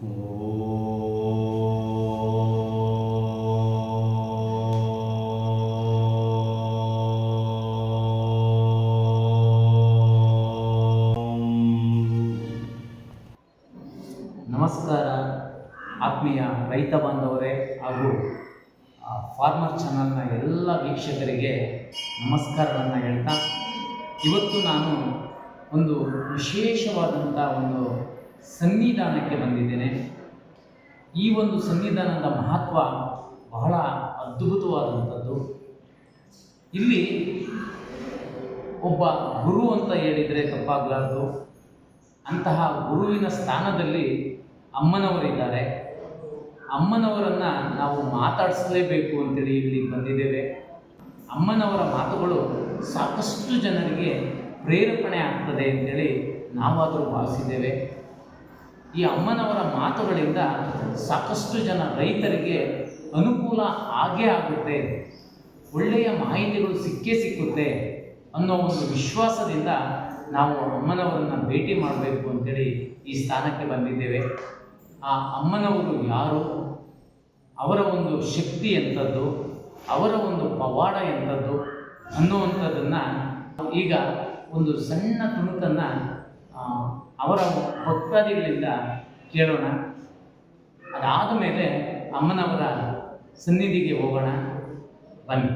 ನಮಸ್ಕಾರ, ಆತ್ಮೀಯ ರೈತ ಬಾಂಧವರೇ ಹಾಗೂ ಫಾರ್ಮರ್ ಚಾನಲ್ನ ಎಲ್ಲ ವೀಕ್ಷಕರಿಗೆ ನಮಸ್ಕಾರವನ್ನು ಹೇಳ್ತಾ, ಇವತ್ತು ನಾನು ಒಂದು ವಿಶೇಷವಾದಂಥ ಒಂದು ಸನ್ನಿಧಾನಕ್ಕೆ ಬಂದಿದ್ದೇನೆ. ಈ ಒಂದು ಸನ್ನಿಧಾನದ ಮಹತ್ವ ಬಹಳ ಅದ್ಭುತವಾದಂಥದ್ದು. ಇಲ್ಲಿ ಒಬ್ಬ ಗುರು ಅಂತ ಹೇಳಿದರೆ ತಪ್ಪಾಗಲಾರ್ದು. ಅಂತಹ ಗುರುವಿನ ಸ್ಥಾನದಲ್ಲಿ ಅಮ್ಮನವರಿದ್ದಾರೆ. ಅಮ್ಮನವರನ್ನು ನಾವು ಮಾತಾಡಿಸಲೇಬೇಕು ಅಂತೇಳಿ ಇಲ್ಲಿ ಬಂದಿದ್ದೇವೆ. ಅಮ್ಮನವರ ಮಾತುಗಳು ಸಾಕಷ್ಟು ಜನರಿಗೆ ಪ್ರೇರೇಪಣೆ ಆಗ್ತದೆ ಅಂತೇಳಿ ನಾವಾದರೂ ಭಾವಿಸಿದ್ದೇವೆ. ಈ ಅಮ್ಮನವರ ಮಾತುಗಳಿಂದ ಸಾಕಷ್ಟು ಜನ ರೈತರಿಗೆ ಅನುಕೂಲ ಆಗೇ ಆಗುತ್ತೆ. ಒಳ್ಳೆಯ ಮಾಹಿತಿಗಳು ಸಿಕ್ಕೇ ಸಿಕ್ಕುತ್ತೆ ಅನ್ನೋ ಒಂದು ವಿಶ್ವಾಸದಿಂದ ನಾವು ಅಮ್ಮನವರನ್ನು ಭೇಟಿ ಮಾಡಬೇಕು ಅಂತೇಳಿ ಈ ಸ್ಥಾನಕ್ಕೆ ಬಂದಿದ್ದೇವೆ. ಆ ಅಮ್ಮನವರು ಯಾರು? ಅವರ ಒಂದು ಶಕ್ತಿ ಎಂಥದ್ದು? ಅವರ ಒಂದು ಪವಾಡ ಎಂಥದ್ದು? ಅನ್ನುವಂಥದ್ದನ್ನು ಈಗ ಒಂದು ಸಣ್ಣ ತುಣುಕನ್ನು ಅವರ ಭಕ್ತಾದಿಗಳಿಂದ ಕೇಳೋಣ. ಅದಾದ ಮೇಲೆ ಅಮ್ಮನವರ ಸನ್ನಿಧಿಗೆ ಹೋಗೋಣ. ಬನ್ನಿ.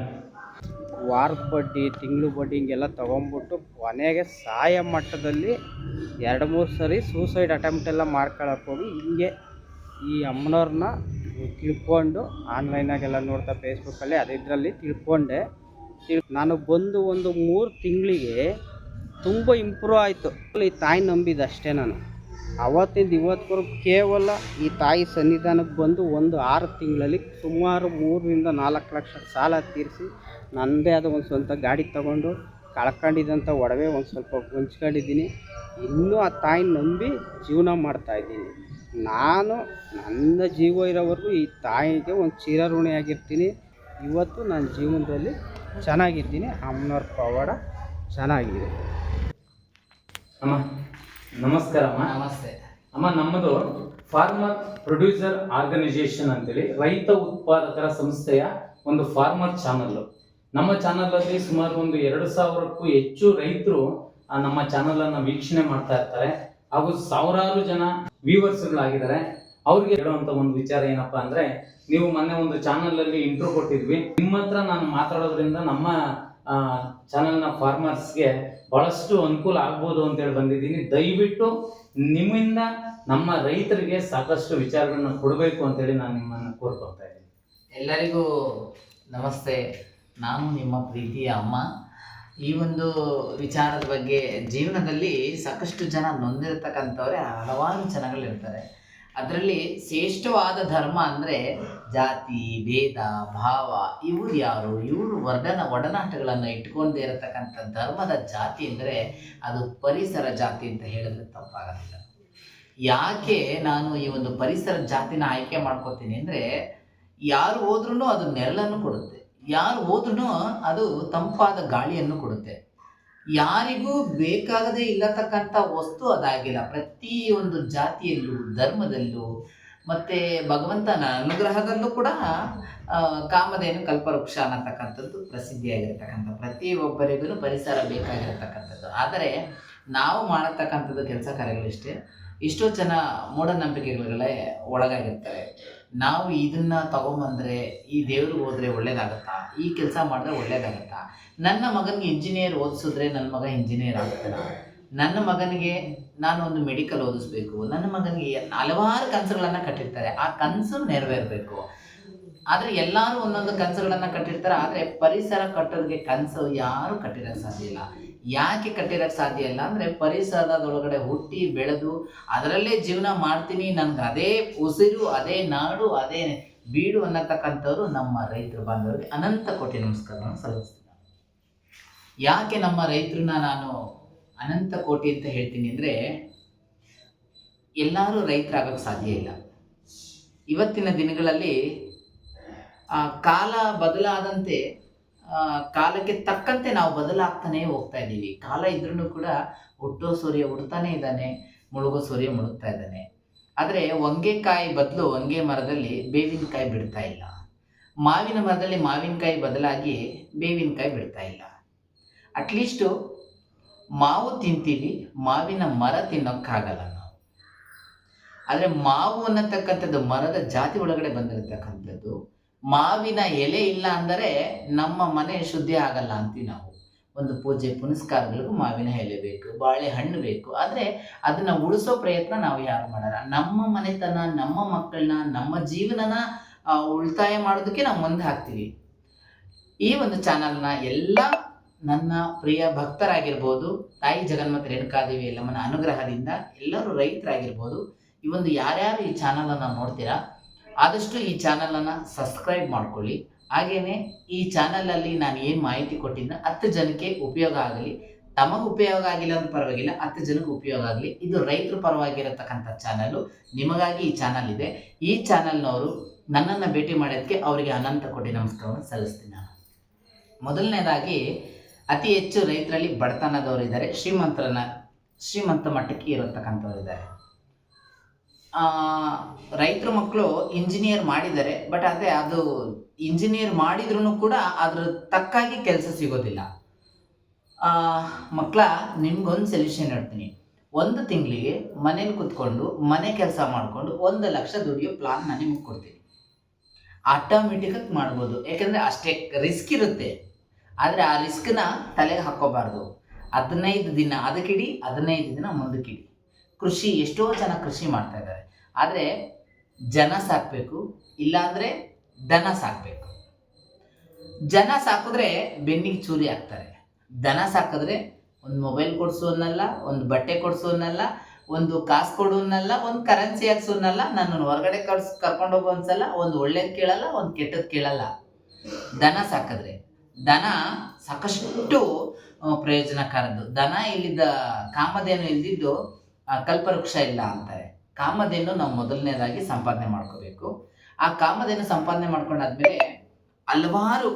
ವಾರದ ಬಡ್ಡಿ, ತಿಂಗಳು ಬಡ್ಡಿ ಹಿಂಗೆಲ್ಲ ತೊಗೊಂಬಿಟ್ಟು ಕೊನೆಗೆ ಸಾಯ ಮಟ್ಟದಲ್ಲಿ ಎರಡು ಮೂರು ಸರಿ ಸೂಸೈಡ್ ಅಟೆಂಪ್ಟ್ ಎಲ್ಲ ಮಾಡ್ಕೊಳಕ್ಕೆ ಹೋಗಿ ಹಿಂಗೆ ಈ ಅಮ್ಮನವ್ರನ್ನ ತಿಳ್ಕೊಂಡು ಆನ್ಲೈನಾಗೆಲ್ಲ ನೋಡ್ತಾ ಫೇಸ್ಬುಕ್ಕಲ್ಲಿ ಅದಿದ್ರಲ್ಲಿ ತಿಳ್ಕೊಂಡೆ. ತಿಳ್ ನಾನು ಬಂದು ಒಂದು ಮೂರು ತಿಂಗಳಿಗೆ ತುಂಬ ಇಂಪ್ರೂವ್ ಆಯಿತು. ಈ ತಾಯಿ ನಂಬಿದ್ದು ಅಷ್ಟೇ ನಾನು. ಅವತ್ತಿಂದ ಇವತ್ತಿವರೆಗೂ ಕೇವಲ ಈ ತಾಯಿ ಸನ್ನಿಧಾನಕ್ಕೆ ಬಂದು ಒಂದು ಆರು ತಿಂಗಳಲ್ಲಿ ಸುಮಾರು ಮೂರರಿಂದ ನಾಲ್ಕು ಲಕ್ಷ ಸಾಲ ತೀರಿಸಿ ನನ್ನದೇ ಆದ ಒಂದು ಸ್ವಂತ ಗಾಡಿ ತಗೊಂಡು ಕಳ್ಕೊಂಡಿದ್ದಂಥ ಒಡವೆ ಒಂದು ಸ್ವಲ್ಪ ಹೊಂಚ್ಕೊಂಡಿದ್ದೀನಿ. ಇನ್ನೂ ಆ ತಾಯಿ ನಂಬಿ ಜೀವನ ಮಾಡ್ತಾಯಿದ್ದೀನಿ ನಾನು ನನ್ನ ಜೀವ ಇರೋವರೆಗೂ ಈ ತಾಯಿಗೆ ಒಂದು ಚಿರಋಣಿಯಾಗಿರ್ತೀನಿ ಇವತ್ತು ನನ್ನ ಜೀವನದಲ್ಲಿ ಚೆನ್ನಾಗಿದ್ದೀನಿ. ಅಮ್ಮನವ್ರ ಪವಾಡ ಚೆನ್ನಾಗಿದೆ. ಅಮ್ಮ ನಮಸ್ಕಾರ ಅಮ್ಮ. ನಮಸ್ತೆ. ಅಮ್ಮ ನಮ್ಮದು ಫಾರ್ಮರ್ ಪ್ರೊಡ್ಯೂಸರ್ ಆರ್ಗನೈಸೇಷನ್ ಅಂತೇಳಿ ರೈತ ಉತ್ಪಾದಕರ ಸಂಸ್ಥೆಯ ಒಂದು ಫಾರ್ಮರ್ ಚಾನಲ್ ನಮ್ಮ ಚಾನಲಲ್ಲಿ ಸುಮಾರು ಒಂದು ಎರಡು ಸಾವಿರಕ್ಕೂ ಹೆಚ್ಚು ರೈತರು ನಮ್ಮ ಚಾನಲ್ ಅನ್ನ ವೀಕ್ಷಣೆ ಮಾಡ್ತಾ ಇರ್ತಾರೆ. ಹಾಗೂ ಸಾವಿರಾರು ಜನ ವ್ಯೂವರ್ಸ್ಗಳಾಗಿದ್ದಾರೆ. ಅವ್ರಿಗೆ ಹೇಳುವಂತ ಒಂದು ವಿಚಾರ ಏನಪ್ಪಾ ಅಂದ್ರೆ ನೀವು ಮೊನ್ನೆ ಒಂದು ಚಾನಲ್ ಅಲ್ಲಿ ಇಂಟ್ರೋ ಕೊಟ್ಟಿದ್ವಿ. ನಿಮ್ಮ ಹತ್ರ ನಾನು ಮಾತಾಡೋದ್ರಿಂದ ನಮ್ಮ ಚಾನಲ್ನ ಫಾರ್ಮರ್ಸ್ಗೆ ಬಹಳಷ್ಟು ಅನುಕೂಲ ಆಗ್ಬೋದು ಅಂತೇಳಿ ಬಂದಿದ್ದೀನಿ. ದಯವಿಟ್ಟು ನಿಮ್ಮಿಂದ ನಮ್ಮ ರೈತರಿಗೆ ಸಾಕಷ್ಟು ವಿಚಾರಗಳನ್ನ ಕೊಡಬೇಕು ಅಂತೇಳಿ ನಾನು ನಿಮ್ಮನ್ನು ಕೋರ್ಕೊಳ್ತಾ ಇದ್ದೀನಿ. ಎಲ್ಲರಿಗೂ ನಮಸ್ತೆ. ನಾನು ನಿಮ್ಮ ಪ್ರೀತಿಯ ಅಮ್ಮ. ಈ ಒಂದು ವಿಚಾರದ ಬಗ್ಗೆ ಜೀವನದಲ್ಲಿ ಸಾಕಷ್ಟು ಜನ ನೊಂದಿರತಕ್ಕಂಥವ್ರೆ ಹಲವಾರು ಜನಗಳಿರ್ತಾರೆ. ಅದರಲ್ಲಿ ಶ್ರೇಷ್ಠವಾದ ಧರ್ಮ ಅಂದರೆ ಜಾತಿ, ಭೇದ, ಭಾವ, ಇವರು ಯಾರು? ಇವರು ವರ್ಣನ, ಒಡನಾಟಗಳನ್ನು ಇಟ್ಕೊಂಡೇ ಇರತಕ್ಕಂಥ ಧರ್ಮದ ಜಾತಿ ಅಂದರೆ ಅದು ಪರಿಸರ ಜಾತಿ ಅಂತ ಹೇಳಿದ್ರೆ ತಪ್ಪಾಗೋದಿಲ್ಲ. ಯಾಕೆ ನಾನು ಈ ಒಂದು ಪರಿಸರ ಜಾತಿನ ಆಯ್ಕೆ ಮಾಡ್ಕೋತೀನಿ ಅಂದರೆ ಯಾರು ಹೋದ್ರೂ ಅದು ನೆರಳನ್ನು ಕೊಡುತ್ತೆ. ಯಾರು ಹೋದ್ರೂ ಅದು ತಂಪಾದ ಗಾಳಿಯನ್ನು ಕೊಡುತ್ತೆ. ಯಾರಿಗೂ ಬೇಕಾಗದೇ ಇಲ್ಲತಕ್ಕಂಥ ವಸ್ತು ಅದಾಗಿಲ್ಲ. ಪ್ರತಿಯೊಂದು ಜಾತಿಯಲ್ಲೂ, ಧರ್ಮದಲ್ಲೂ, ಮತ್ತು ಭಗವಂತನ ಅನುಗ್ರಹದಲ್ಲೂ ಕೂಡ ಕಾಮಧೇನು ಕಲ್ಪವೃಕ್ಷ ಅನ್ನತಕ್ಕಂಥದ್ದು ಪ್ರಸಿದ್ಧಿಯಾಗಿರ್ತಕ್ಕಂಥ, ಪ್ರತಿಯೊಬ್ಬರಿಗೂ ಪರಿಸರ ಬೇಕಾಗಿರತಕ್ಕಂಥದ್ದು. ಆದರೆ ನಾವು ಮಾಡತಕ್ಕಂಥದ್ದು ಕೆಲಸ ಕಾರ್ಯಗಳಿಷ್ಟೇ ಇಷ್ಟೋ. ಜನ ಮೂಢನಂಬಿಕೆಗಳೇ ಒಳಗಾಗಿರ್ತಾರೆ. ನಾವು ಇದನ್ನ ತಗೊಂಬಂದ್ರೆ ಈ ದೇವ್ರಿಗೆ ಹೋದ್ರೆ ಒಳ್ಳೇದಾಗತ್ತಾ? ಈ ಕೆಲಸ ಮಾಡಿದ್ರೆ ಒಳ್ಳೇದಾಗತ್ತಾ? ನನ್ನ ಮಗನಿಗೆ ಇಂಜಿನಿಯರ್ ಓದಿಸಿದ್ರೆ ನನ್ನ ಮಗ ಇಂಜಿನಿಯರ್ ಆಗ್ತಾನ? ನನ್ನ ಮಗನಿಗೆ ನಾನು ಒಂದು ಮೆಡಿಕಲ್ ಓದಿಸ್ಬೇಕು. ನನ್ನ ಮಗನಿಗೆ ಹಲವಾರು ಕನಸುಗಳನ್ನು ಕಟ್ಟಿರ್ತಾರೆ. ಆ ಕನಸು ನೆರವೇರಬೇಕು. ಆದರೆ ಎಲ್ಲರೂ ಒಂದೊಂದು ಕನಸುಗಳನ್ನು ಕಟ್ಟಿರ್ತಾರೆ. ಆದರೆ ಪರಿಸರ ಕಟ್ಟೋದಕ್ಕೆ ಕನಸು ಯಾರೂ ಕಟ್ಟಿರೋಕ್ಕೆ ಸಾಧ್ಯ ಇಲ್ಲ. ಯಾಕೆ ಕಟ್ಟಿರಕ್ಕೆ ಸಾಧ್ಯ ಇಲ್ಲ ಅಂದರೆ ಪರಿಸರದೊಳಗಡೆ ಹುಟ್ಟಿ ಬೆಳೆದು ಅದರಲ್ಲೇ ಜೀವನ ಮಾಡ್ತೀನಿ ನನ್ಗೆ ಅದೇ ಉಸಿರು ಅದೇ ನಾಡು ಅದೇ ಬೀಡು ಅನ್ನತಕ್ಕಂಥವ್ರು ನಮ್ಮ ರೈತರು ಬಾಂಧವರಿಗೆ ಅನಂತ ಕೋಟಿ ನಮಸ್ಕಾರಗಳನ್ನು ಸಲ್ಲಿಸ್ತೀನಿ. ಯಾಕೆ ನಮ್ಮ ರೈತರನ್ನ ನಾನು ಅನಂತ ಕೋಟಿ ಅಂತ ಹೇಳ್ತೀನಿ ಅಂದರೆ ಎಲ್ಲರೂ ರೈತರಾಗೋಕ್ಕೆ ಸಾಧ್ಯ ಇಲ್ಲ. ಇವತ್ತಿನ ದಿನಗಳಲ್ಲಿ ಆ, ಕಾಲ ಬದಲಾದಂತೆ ಕಾಲಕ್ಕೆ ತಕ್ಕಂತೆ ನಾವು ಬದಲಾಗ್ತಾನೆ ಹೋಗ್ತಾ ಇದ್ದೀವಿ. ಕಾಲ ಇದ್ರೂ ಕೂಡ ಹುಟ್ಟೋ ಸೂರ್ಯ ಹುಡ್ತಾನೆ ಇದ್ದಾನೆ, ಮುಳುಗೋ ಸೂರ್ಯ ಮುಳುಗ್ತಾ ಇದ್ದಾನೆ. ಆದರೆ ಹೊಂಗೆಕಾಯಿ ಬದಲು ಹೊಂಗೆ ಮರದಲ್ಲಿ ಬೇವಿನಕಾಯಿ ಬಿಡ್ತಾ ಇಲ್ಲ. ಮಾವಿನ ಮರದಲ್ಲಿ ಮಾವಿನಕಾಯಿ ಬದಲಾಗಿ ಬೇವಿನಕಾಯಿ ಬಿಡ್ತಾ ಇಲ್ಲ. ಅಟ್ಲೀಸ್ಟು ಮಾವು ತಿಂತೀವಿ, ಮಾವಿನ ಮರ ತಿನ್ನೋಕ್ಕಾಗಲ್ಲ ನಾವು. ಆದರೆ ಮಾವು ಅನ್ನತಕ್ಕಂಥದ್ದು ಮರದ ಜಾತಿ ಒಳಗಡೆ ಬಂದಿರತಕ್ಕಂಥದ್ದು. ಮಾವಿನ ಎಲೆ ಇಲ್ಲ ಅಂದರೆ ನಮ್ಮ ಮನೆ ಶುದ್ಧಿ ಆಗಲ್ಲ ಅಂತೀವಿ ನಾವು. ಒಂದು ಪೂಜೆ ಪುನಸ್ಕಾರಗಳಿಗೂ ಮಾವಿನ ಎಲೆ ಬೇಕು, ಬಾಳೆಹಣ್ಣು ಬೇಕು. ಆದರೆ ಅದನ್ನ ಉಳಿಸೋ ಪ್ರಯತ್ನ ನಾವು ಯಾರು ಮಾಡಲ್ಲ. ನಮ್ಮ ಮನೆತನ, ನಮ್ಮ ಮಕ್ಕಳನ್ನ, ನಮ್ಮ ಜೀವನನ ಉಳಿತಾಯ ಮಾಡೋದಕ್ಕೆ ನಾವು ಮುಂದೆ ಹಾಕ್ತೀವಿ. ಈ ಒಂದು ಚಾನಲ್ನ ಎಲ್ಲ ನನ್ನ ಪ್ರಿಯ ಭಕ್ತರಾಗಿರ್ಬೋದು, ತಾಯಿ ಜಗನ್ಮಾತೆ ರೇಣುಕಾದೇವಿ ಎಲ್ಲಮ್ಮನ ಅನುಗ್ರಹದಿಂದ ಎಲ್ಲರೂ ರೈತರಾಗಿರ್ಬೋದು, ಈ ಒಂದು ಯಾರ್ಯಾರು ಈ ಚಾನಲನ್ನು ನೋಡ್ತೀರಾ ಆದಷ್ಟು ಈ ಚಾನಲನ್ನು ಸಬ್ಸ್ಕ್ರೈಬ್ ಮಾಡ್ಕೊಳ್ಳಿ. ಹಾಗೆಯೇ ಈ ಚಾನಲಲ್ಲಿ ನಾನು ಏನು ಮಾಹಿತಿ ಕೊಟ್ಟಿದ್ದ ಹತ್ತು ಜನಕ್ಕೆ ಉಪಯೋಗ ಆಗಲಿ, ತಮಗೆ ಉಪಯೋಗ ಆಗಿಲ್ಲ ಅಂದ್ರೆ ಪರವಾಗಿಲ್ಲ, ಹತ್ತು ಜನಕ್ಕೆ ಉಪಯೋಗ ಆಗಲಿ, ಇದು ರೈತರ ಪರವಾಗಿರತಕ್ಕಂಥ ಚಾನಲು, ನಿಮಗಾಗಿ ಈ ಚಾನಲ್ ಇದೆ. ಈ ಚಾನಲ್ನವರು ನನ್ನನ್ನು ಭೇಟಿ ಮಾಡೋದಕ್ಕೆ ಅವರಿಗೆ ಅನಂತ ಕೋಟಿ ನಮಸ್ಕಾರವನ್ನು ಸಲ್ಲಿಸ್ತೀನಿ ನಾನು. ಮೊದಲನೇದಾಗಿ, ಅತಿ ಹೆಚ್ಚು ರೈತರಲ್ಲಿ ಬಡತನದವರು ಇದ್ದಾರೆ ಶ್ರೀಮಂತರನ್ನ, ಶ್ರೀಮಂತ ಮಟ್ಟಕ್ಕೆ ಇರತಕ್ಕಂಥವ್ರು ಇದ್ದಾರೆ ರೈತರ ಮಕ್ಕಳು ಇಂಜಿನಿಯರ್ ಮಾಡಿದ್ದಾರೆ ಬಟ್ ಅದೇ ಅದು ಇಂಜಿನಿಯರ್ ಮಾಡಿದ್ರು ಕೂಡ ಅದ್ರ ತಕ್ಕಾಗಿ ಕೆಲಸ ಸಿಗೋದಿಲ್ಲ. ಮಕ್ಕಳ ನಿಮ್ಗೊಂದು ಸೊಲ್ಯೂಷನ್ ಹೇಳ್ತೀನಿ. ಒಂದು ತಿಂಗಳಿಗೆ ಮನೇಲಿ ಕುತ್ಕೊಂಡು, ಮನೆ ಕೆಲಸ ಮಾಡಿಕೊಂಡು ಒಂದು ಲಕ್ಷ ದುಡಿಯೋ ಪ್ಲಾನ್ ನಾನು ನಿಮಗೆ ಕೊಡ್ತೀನಿ. ಆಟೋಮೆಟಿಕಾಗಿ ಮಾಡ್ಬೋದು. ಯಾಕಂದರೆ ಅಷ್ಟೇ ರಿಸ್ಕ್ ಇರುತ್ತೆ. ಆದರೆ ಆ ರಿಸ್ಕ್ನ ತಲೆಗೆ ಹಾಕೋಬಾರ್ದು. ಹದಿನೈದು ದಿನ ಅದಕ್ಕಿಡಿ, ಹದಿನೈದು ದಿನ ಮುಂದಕ್ಕಿಡಿ. ಕೃಷಿ, ಎಷ್ಟೋ ಜನ ಕೃಷಿ ಮಾಡ್ತಾ ಇದ್ದಾರೆ. ಆದರೆ ಜನ ಸಾಕಬೇಕು, ಇಲ್ಲಾಂದರೆ ದನ ಸಾಕಬೇಕು. ಜನ ಸಾಕಿದ್ರೆ ಬೆನ್ನಿಗೆ ಚೂರಿ ಹಾಕ್ತಾರೆ. ದನ ಸಾಕಿದ್ರೆ ಒಂದು ಮೊಬೈಲ್ ಕೊಡಿಸೋನ್ನಲ್ಲ ಒಂದು ಬಟ್ಟೆ ಕೊಡಿಸೋನ್ನಲ್ಲ ಒಂದು ಕಾಸು ಕೊಡೋನ್ನಲ್ಲ ಒಂದು ಕರೆನ್ಸಿ ಹಾಕ್ಸೋನ್ನಲ್ಲ ನನ್ನನ್ನು ಹೊರಗಡೆ ಕರ್ಸ್ ಕರ್ಕೊಂಡು ಹೋಗೋ ಅನ್ಸಲ್ಲ, ಒಂದು ಒಳ್ಳೇದು ಕೇಳಲ್ಲ, ಒಂದು ಕೆಟ್ಟದ್ದು ಕೇಳಲ್ಲ. ದನ ಸಾಕಿದ್ರೆ, ದನ ಸಾಕಷ್ಟು ಪ್ರಯೋಜನಕಾರದ್ದು. ದನ ಇಲ್ಲಿದ್ದ, ಕಾಮಧೇನು ಇಲ್ದಿದ್ದು ಕಲ್ಪವೃಕ್ಷ ಇಲ್ಲ ಅಂತಾರೆ. ಕಾಮಧೇನು ನಾವು ಮೊದಲನೇದಾಗಿ ಸಂಪಾದನೆ ಮಾಡ್ಕೋಬೇಕು. ಆ ಕಾಮಧೇನು ಸಂಪಾದನೆ ಮಾಡ್ಕೊಂಡಾದ್ಮೇಲೆ ಹಲವಾರು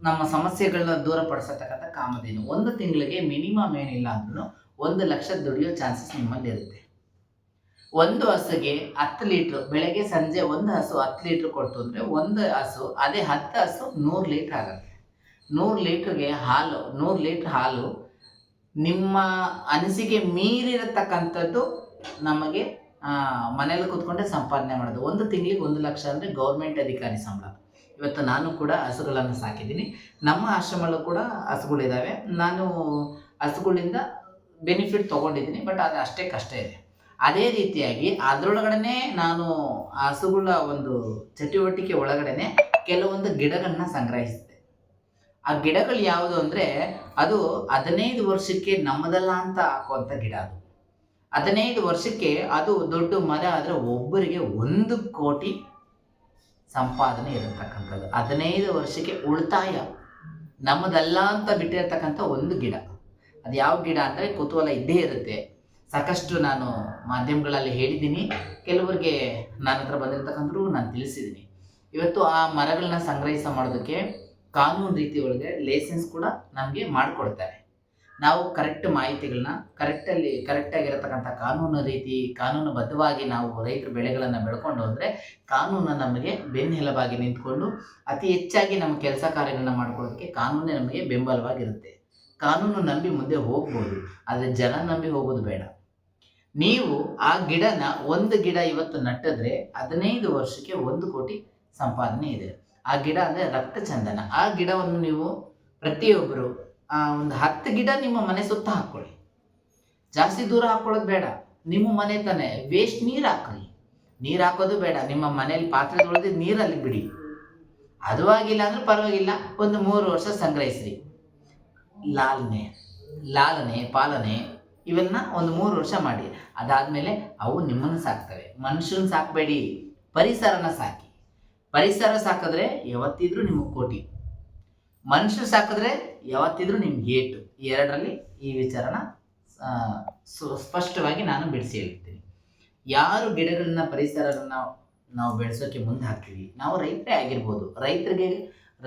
ನಮ್ಮ ಸಮಸ್ಯೆಗಳನ್ನ ದೂರಪಡಿಸತಕ್ಕಂಥ ಕಾಮಧೇನು. ಒಂದು ತಿಂಗಳಿಗೆ ಮಿನಿಮಮ್ ಏನಿಲ್ಲ ಅಂದ್ರೂ ಒಂದು ಲಕ್ಷ ದುಡಿಯೋ ಚಾನ್ಸಸ್ ನಿಮ್ಮಲ್ಲಿ ಇರುತ್ತೆ. ಒಂದು ಹಸುಗೆ ಹತ್ತು ಲೀಟ್ರ್, ಬೆಳಗ್ಗೆ ಸಂಜೆ ಒಂದು ಹಸು ಹತ್ತು ಲೀಟ್ರ್ ಕೊಡ್ತು ಅಂದರೆ ಒಂದು ಹಸು, ಅದೇ ಹತ್ತು ಹಸು ನೂರು ಲೀಟ್ರ್ ಆಗುತ್ತೆ. ನೂರು ಲೀಟ್ರ್ಗೆ ಹಾಲು, ನೂರು ಲೀಟ್ರ್ ಹಾಲು ನಿಮ್ಮ ಅನಿಸಿಕೆ ಮೀರಿರತಕ್ಕಂಥದ್ದು ನಮಗೆ ಮನೇಲಿ ಕೂತ್ಕೊಂಡೆ ಸಂಪಾದನೆ ಮಾಡೋದು. ಒಂದು ತಿಂಗಳಿಗೆ ಒಂದು ಲಕ್ಷ ಅಂದರೆ ಗೌರ್ಮೆಂಟ್ ಅಧಿಕಾರಿ ಸಂಬಳ. ಇವತ್ತು ನಾನು ಕೂಡ ಹಸುಗಳನ್ನು ಸಾಕಿದ್ದೀನಿ. ನಮ್ಮ ಆಶ್ರಮಲ್ಲೂ ಕೂಡ ಹಸುಗಳಿದ್ದಾವೆ ನಾನು ಹಸುಗಳಿಂದ ಬೆನಿಫಿಟ್ ತೊಗೊಂಡಿದ್ದೀನಿ, ಬಟ್ ಅದು ಅಷ್ಟೇ ಕಷ್ಟ ಇದೆ. ಅದೇ ರೀತಿಯಾಗಿ ಅದರೊಳಗಡೆ ನಾನು ಹಸುಗಳ ಒಂದು ಚಟುವಟಿಕೆ ಒಳಗಡೆ ಕೆಲವೊಂದು ಗಿಡಗಳನ್ನ ಸಂಗ್ರಹಿಸಿದೆ ಆ ಗಿಡಗಳು ಯಾವುದು ಅಂದರೆ ಅದು ಹದಿನೈದು ವರ್ಷಕ್ಕೆ ನಮ್ಮದಲ್ಲ ಅಂತ ಹಾಕುವಂಥ ಗಿಡ ಅದು. ಹದಿನೈದು ವರ್ಷಕ್ಕೆ ಅದು ದೊಡ್ಡ ಮರ ಆದರೆ ಒಬ್ಬರಿಗೆ ಒಂದು ಕೋಟಿ ಸಂಪಾದನೆ ಇರತಕ್ಕಂಥದ್ದು. ಹದಿನೈದು ವರ್ಷಕ್ಕೆ ಉಳಿತಾಯ. ನಮ್ಮದಲ್ಲ ಅಂತ ಬಿಟ್ಟಿರತಕ್ಕಂಥ ಒಂದು ಗಿಡ. ಅದು ಯಾವ ಗಿಡ ಅಂದರೆ ಕುತೂಹಲ ಇದ್ದೇ ಇರುತ್ತೆ. ಸಾಕಷ್ಟು ನಾನು ಮಾಧ್ಯಮಗಳಲ್ಲಿ ಹೇಳಿದ್ದೀನಿ. ಕೆಲವರಿಗೆ ನನ್ನ ಹತ್ರ ಬಂದಿರತಕ್ಕಂಥವ್ರು ನಾನು ತಿಳಿಸಿದ್ದೀನಿ. ಇವತ್ತು ಆ ಮರಗಳನ್ನ ಸಂಗ್ರಹಿಸ ಮಾಡೋದಕ್ಕೆ ಕಾನೂನು ರೀತಿ ಒಳಗೆ ಲೈಸೆನ್ಸ್ ಕೂಡ ನಮಗೆ ಮಾಡಿಕೊಡ್ತಾರೆ. ನಾವು ಕರೆಕ್ಟ್ ಮಾಹಿತಿಗಳನ್ನ ಕರೆಕ್ಟಲ್ಲಿ ಕರೆಕ್ಟಾಗಿರತಕ್ಕಂಥ ಕಾನೂನು ರೀತಿ, ಕಾನೂನುಬದ್ಧವಾಗಿ ನಾವು ರೈತರ ಬೆಳೆಗಳನ್ನು ಬೆಳ್ಕೊಂಡು ಹೋದರೆ ಕಾನೂನು ನಮಗೆ ಬೆನ್ನೆಲುಬಾಗಿ ನಿಂತ್ಕೊಂಡು ಅತಿ ಹೆಚ್ಚಾಗಿ ನಮ್ಮ ಕೆಲಸ ಕಾರ್ಯಗಳನ್ನ ಮಾಡ್ಕೊಳ್ಳೋದಕ್ಕೆ ಕಾನೂನೇ ನಮಗೆ ಬೆಂಬಲವಾಗಿರುತ್ತೆ. ಕಾನೂನು ನಂಬಿ ಮುಂದೆ ಹೋಗ್ಬೋದು, ಆದರೆ ಜನ ನಂಬಿ ಹೋಗೋದು ಬೇಡ. ನೀವು ಆ ಗಿಡನ ಒಂದು ಗಿಡ ಇವತ್ತು ನಟ್ಟಿದ್ರೆ ಹದಿನೈದು ವರ್ಷಕ್ಕೆ ಒಂದು ಕೋಟಿ ಸಂಪಾದನೆ ಇದೆ. ಆ ಗಿಡ ಅಂದರೆ ರಕ್ತ ಚಂದನ ಆ ಗಿಡವನ್ನು ನೀವು ಪ್ರತಿಯೊಬ್ಬರು ಆ ಒಂದು ಹತ್ತು ಗಿಡ ನಿಮ್ಮ ಮನೆ ಸುತ್ತ ಹಾಕ್ಕೊಳ್ಳಿ ಜಾಸ್ತಿ ದೂರ ಹಾಕ್ಕೊಳ್ಳೋದು ಬೇಡ. ನಿಮ್ಮ ಮನೆ ತಾನೇ ವೇಸ್ಟ್ ನೀರು ಹಾಕೊಳ್ಳಿ ನೀರು ಹಾಕೋದು ಬೇಡ. ನಿಮ್ಮ ಮನೇಲಿ ಪಾತ್ರೆ ತೊಳೆದು ನೀರಲ್ಲಿ ಬಿಡಿ. ಅದು ಆಗಿಲ್ಲ ಅಂದ್ರೆ ಪರವಾಗಿಲ್ಲ. ಒಂದು ಮೂರು ವರ್ಷ ಸಂಗ್ರಹಿಸ್ರಿ. ಲಾಲನೆ ಲಾಲನೆ, ಪಾಲನೆ, ಇವೆಲ್ಲ ಒಂದು ಮೂರು ವರ್ಷ ಮಾಡಿ. ಅದಾದ್ಮೇಲೆ ಅವು ನಿಮ್ಮನ್ನು ಸಾಕ್ತವೆ. ಮನುಷ್ಯನ ಸಾಕಬೇಡಿ. ಪರಿಸರನ ಸಾಕಿ. ಪರಿಸರ ಸಾಕಿದ್ರೆ ಯಾವತ್ತಿದ್ರೂ ನಿಮಗೆ ಕೋಟಿ. ಮನುಷ್ಯರು ಸಾಕಿದ್ರೆ ಯಾವತ್ತಿದ್ರೂ ನಿಮ್ಗೆ ಏಟು ಎರಡರಲ್ಲಿ ಈ ವಿಚಾರನ ಸ್ಪಷ್ಟವಾಗಿ ನಾನು ಬಿಡಿಸಿ ಹೇಳ್ತೀನಿ. ಯಾರು ಗಿಡಗಳನ್ನ ಪರಿಸರನ ನಾವು ಬೆಳೆಸೋಕೆ ಮುಂದೆ ಹಾಕ್ತೀವಿ? ನಾವು ರೈತರೇ ಆಗಿರ್ಬೋದು. ರೈತರಿಗೆ,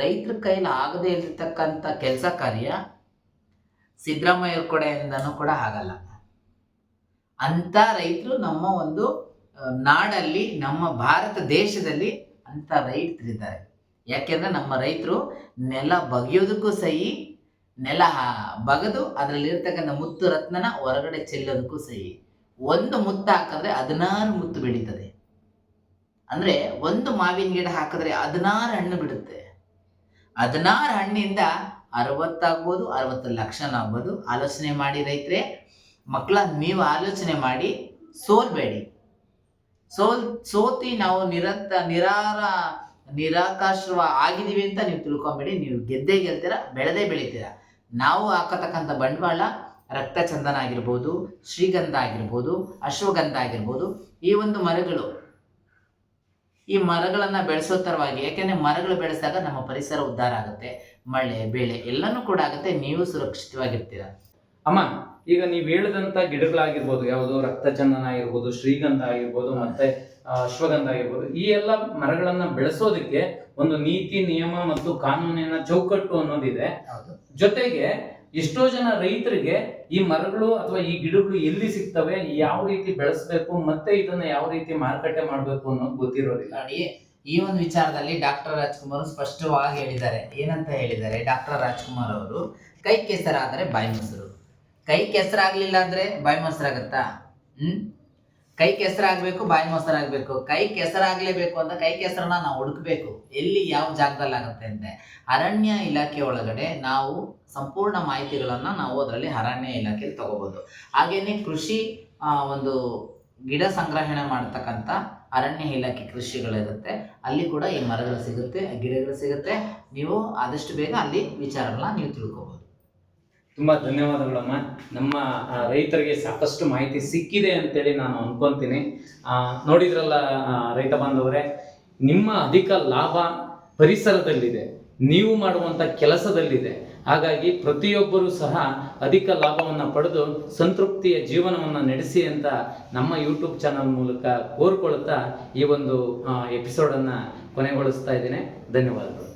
ರೈತರ ಕೈಲಿ ಆಗದೇ ಇರತಕ್ಕಂಥ ಕೆಲಸ ಕಾರ್ಯ ಸಿದ್ದರಾಮಯ್ಯವ್ರ ಕಡೆಯಿಂದನೂ ಕೂಡ ಆಗಲ್ಲ. ಅಂಥ ರೈತರು ನಮ್ಮ ಒಂದು ನಾಡಲ್ಲಿ, ನಮ್ಮ ಭಾರತ ದೇಶದಲ್ಲಿ ಅಂತ ರೈತರಿದ್ದಾರೆ. ಯಾಕೆಂದ್ರೆ ನಮ್ಮ ರೈತರು ನೆಲ ಬಗೆಯೋದಕ್ಕೂ ಸಹಿ, ನೆಲ ಬಗೆದು ಅದರಲ್ಲಿರ್ತಕ್ಕಂಥ ಮುತ್ತು ರತ್ನನ ಹೊರಗಡೆ ಚೆಲ್ಲೋದಕ್ಕೂ ಸಹಿ. ಒಂದು ಮುತ್ತು ಹಾಕಿದ್ರೆ ಹದಿನಾರು ಮುತ್ತು ಬೆಳೀತದೆ. ಅಂದ್ರೆ ಒಂದು ಮಾವಿನ ಗಿಡ ಹಾಕಿದ್ರೆ ಹದಿನಾರು ಹಣ್ಣು ಬಿಡುತ್ತೆ. ಹದಿನಾರು ಹಣ್ಣಿಂದ ಅರವತ್ತಾಗ್ಬೋದು, ಅರವತ್ತು ಲಕ್ಷನ ಆಗ್ಬೋದು ಆಲೋಚನೆ ಮಾಡಿ ರೈತರೆ. ಮಕ್ಕಳ ನೀವು ಆಲೋಚನೆ ಮಾಡಿ ಸೋಲ್ಬೇಡಿ. ಸೋಲ್ ಸೋತಿ ನಾವು ನಿರಂತ, ನಿರಾರ ನಿರಾಕಾಶ್ರವ ಆಗಿದ್ದೀವಿ ಅಂತ ನೀವು ತಿಳ್ಕೊಂಬೇಡಿ. ನೀವು ಗೆದ್ದೇ ಗೆಲ್ತೀರ, ಬೆಳೆದೇ ಬೆಳಿತೀರ. ನಾವು ಹಾಕತಕ್ಕಂಥ ಬಂಡವಾಳ ರಕ್ತ ಚಂದನ ಆಗಿರ್ಬೋದು, ಶ್ರೀಗಂಧ ಆಗಿರ್ಬೋದು, ಅಶ್ವಗಂಧ ಆಗಿರ್ಬೋದು, ಈ ಒಂದು ಮರಗಳು. ಈ ಮರಗಳನ್ನು ಬೆಳೆಸೋ ತರವಾಗಿ, ಯಾಕೆಂದರೆ ಮರಗಳು ಬೆಳೆಸಿದಾಗ ನಮ್ಮ ಪರಿಸರ ಉದ್ಧಾರ ಆಗುತ್ತೆ, ಮಳೆ, ಬೆಳೆ ಎಲ್ಲನೂ ಕೂಡ ಆಗುತ್ತೆ, ನೀವು ಸುರಕ್ಷಿತವಾಗಿರ್ತೀರ. ಅಮ್ಮ ಈಗ ನೀವು ಹೇಳಿದಂತ ಗಿಡಗಳಾಗಿರ್ಬೋದು ಯಾವುದು ರಕ್ತಚಂದನ ಆಗಿರ್ಬೋದು ಶ್ರೀಗಂಧ ಆಗಿರ್ಬೋದು ಮತ್ತೆ ಅಶ್ವಗಂಧ ಆಗಿರ್ಬೋದು ಈ ಎಲ್ಲ ಮರಗಳನ್ನ ಬೆಳೆಸೋದಕ್ಕೆ ಒಂದು ನೀತಿ ನಿಯಮ ಮತ್ತು ಕಾನೂನಿನ ಚೌಕಟ್ಟು ಅನ್ನೋದಿದೆ. ಜೊತೆಗೆ ಎಷ್ಟೋ ಜನ ರೈತರಿಗೆ ಈ ಮರಗಳು ಅಥವಾ ಈ ಗಿಡಗಳು ಎಲ್ಲಿ ಸಿಗ್ತವೆ ಯಾವ ರೀತಿ ಬೆಳೆಸಬೇಕು ಮತ್ತೆ ಇದನ್ನ ಯಾವ ರೀತಿ ಮಾರುಕಟ್ಟೆ ಮಾಡಬೇಕು ಅನ್ನೋದು ಗೊತ್ತಿರೋದಿಲ್ಲ. ನೋಡಿ ಈ ಒಂದು ವಿಚಾರದಲ್ಲಿ ಡಾಕ್ಟರ್ ರಾಜ್ಕುಮಾರ್ ಸ್ಪಷ್ಟವಾಗಿ ಹೇಳಿದ್ದಾರೆ. ಏನಂತ ಹೇಳಿದ್ದಾರೆ? ಡಾಕ್ಟರ್ ರಾಜ್ಕುಮಾರ್ ಅವರು ಕೈ ಕೆಸರಾದರೆ ಬಾಯಿ ಮೊಸರು. ಕೈ ಕೆಸರಾಗ್ಲಿಲ್ಲ ಅಂದ್ರೆ ಬಾಯಿ ಮೊಸರಾಗತ್ತಾ? ಹ್ಮ್? ಕೈ ಕೆಸರಾಗಬೇಕು, ಬಾಯಿ ಮೊಸರಾಗಬೇಕು. ಕೈ ಕೆಸರಾಗ್ಲೇಬೇಕು ಅಂತ ಕೈ ಕೆಸರನ್ನ ನಾವು ಹುಡುಕ್ಬೇಕು. ಎಲ್ಲಿ ಯಾವ ಜಾಗದಲ್ಲಿ ಆಗುತ್ತೆ ಅಂತೆ ಅರಣ್ಯ ಇಲಾಖೆ ಒಳಗಡೆ ನಾವು ಸಂಪೂರ್ಣ ಮಾಹಿತಿಗಳನ್ನು ನಾವು ಅದರಲ್ಲಿ ಅರಣ್ಯ ಇಲಾಖೆಯಲ್ಲಿ ತಗೋಬಹುದು ಹಾಗೇನೆ ಕೃಷಿ ಒಂದು ಗಿಡ ಸಂಗ್ರಹಣೆ ಮಾಡ್ತಕ್ಕಂಥ ಅರಣ್ಯ ಇಲಾಖೆ ಕೃಷಿಗಳಿರುತ್ತೆ. ಅಲ್ಲಿ ಕೂಡ ಈ ಮರಗಳು ಸಿಗುತ್ತೆ, ಗಿಡಗಳು ಸಿಗುತ್ತೆ. ನೀವು ಆದಷ್ಟು ಬೇಗ ಅಲ್ಲಿ ವಿಚಾರಗಳನ್ನ ನೀವು ತಿಳ್ಕೊಬೋದು. ತುಂಬಾ ಧನ್ಯವಾದಗಳಮ್ಮ. ನಮ್ಮ ರೈತರಿಗೆ ಸಾಕಷ್ಟು ಮಾಹಿತಿ ಸಿಕ್ಕಿದೆ ಅಂತೇಳಿ ನಾನು ಅನ್ಕೊಂತೀನಿ. ನೋಡಿದ್ರಲ್ಲ ರೈತ ಬಾಂಧವರೇ, ನಿಮ್ಮ ಅಧಿಕ ಲಾಭ ಪರಿಸರದಲ್ಲಿದೆ. ನೀವು ಮಾಡುವಂಥ ಕೆಲಸದಲ್ಲಿದೆ. ಹಾಗಾಗಿ ಪ್ರತಿಯೊಬ್ಬರೂ ಸಹ ಅಧಿಕ ಲಾಭವನ್ನು ಪಡೆದು ಸಂತೃಪ್ತಿಯ ಜೀವನವನ್ನು ನಡೆಸಿ ಅಂತ ನಮ್ಮ ಯೂಟ್ಯೂಬ್ ಚಾನಲ್ ಮೂಲಕ ಕೋರ್ಕೊಳ್ತಾ ಈ ಒಂದು ಎಪಿಸೋಡನ್ನು ಕೊನೆಗೊಳಿಸ್ತಾ ಇದ್ದೇನೆ. ಧನ್ಯವಾದಗಳು.